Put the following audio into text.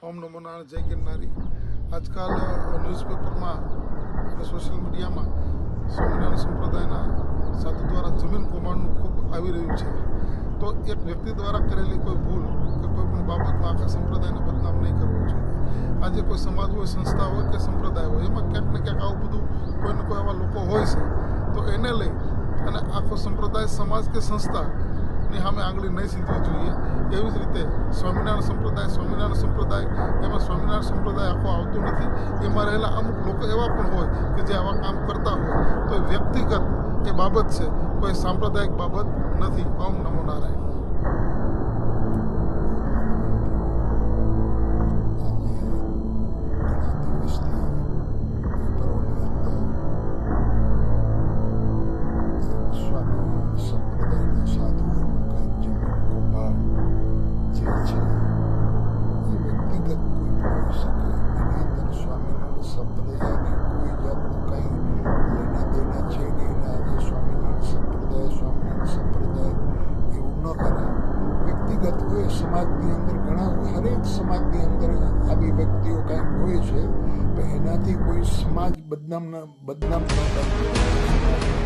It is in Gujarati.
ઓમ નમો નારાયણ જય ગિરનારી. આજકાલ ન્યૂઝપેપરમાં અને સોશિયલ મીડિયામાં સ્વામિનારાયણ સંપ્રદાયના સાધુ દ્વારા જમીન કૌભાંડનું ખૂબ આવી રહ્યું છે. તો એક વ્યક્તિ દ્વારા કરેલી કોઈ ભૂલ કે કોઈ પણ બાબતમાં આખા સંપ્રદાયને બદનામ નહીં કરવો જોઈએ. આજે કોઈ સમાજ હોય, સંસ્થા હોય કે સંપ્રદાય હોય, એમાં ક્યાંક ને ક્યાંક આવું બધું કોઈ ને કોઈ એવા લોકો હોય છે. તો એને લઈ અને આખો સંપ્રદાય, સમાજ કે સંસ્થાની સામે આંગળી નહીં સીધવી જોઈએ. એવી જ રીતે સ્વામિનારાયણ સંપ્રદાય સ્વામિનારાયણ સંપ્રદાય, એમાં સ્વામિનારાયણ સંપ્રદાય આખો આવતો નથી. એમાં રહેલા અમુક લોકો એવા પણ હોય કે જે આવા કામ કરતા હોય. તો વ્યક્તિગત એ બાબત છે. કોઈ સાંપ્રદાયિક બાબત નથી. ઓમ નમો નારાયણ. હોય સમાજની અંદર ઘણા, હરેક સમાજની અંદર આવી વ્યક્તિઓ કાંઈક હોય છે તો એનાથી કોઈ સમાજ બદનામ બદનામ ન કરતો